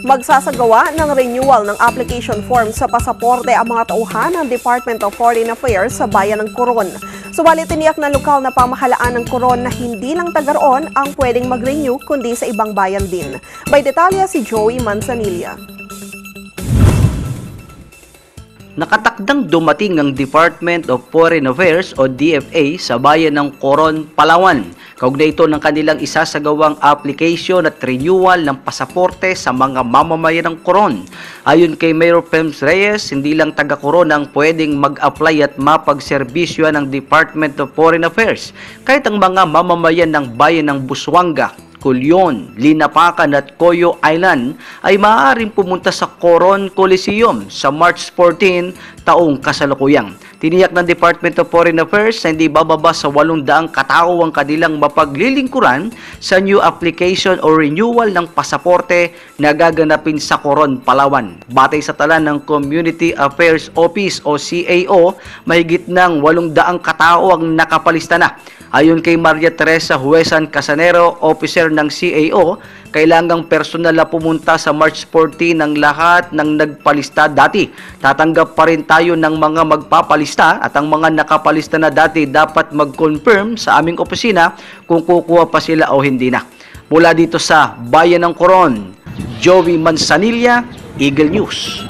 Magsasagawa ng renewal ng application form sa pasaporte ang mga tauhan ng Department of Foreign Affairs sa bayan ng Coron. Subalit tiniyak ng lokal na pamahalaan ng Coron na hindi lang taga roon ang pwedeng mag-renew kundi sa ibang bayan din. May detalya si Joey Manzanilla. Nakatakdang dumating ang Department of Foreign Affairs o DFA sa bayan ng Coron, Palawan. Kaugnay ito ng kanilang isasagawang application at renewal ng pasaporte sa mga mamamayan ng Coron. Ayon kay Mayor Pems Reyes, hindi lang taga Coron ang pwedeng mag-apply at mapagserbisyo ng Department of Foreign Affairs. Kahit ang mga mamamayan ng bayan ng Busuanga, Culyon, Linapakan at Coyo Island ay maaaring pumunta sa Coron Coliseum sa March 14 taong kasalukuyang. Tiniyak ng Department of Foreign Affairs na hindi bababa sa 800 katao ang kanilang mapaglilingkuran sa new application o renewal ng pasaporte na gaganapin sa Coron, Palawan. Batay sa tala ng Community Affairs Office o CAO, mahigit ng 800 katao ang nakapalista na. Ayon kay Maria Teresa Huesan Casanero, officer ng CAO, kailangang personal na pumunta sa March 14 ng lahat ng nagpalista dati. Tatanggap pa rin tayo ng mga magpapalista at ang mga nakapalista na dati dapat mag-confirm sa aming opisina kung kukuha pa sila o hindi na. Mula dito sa Bayan ng Coron, Joey Manzanilla, Eagle News.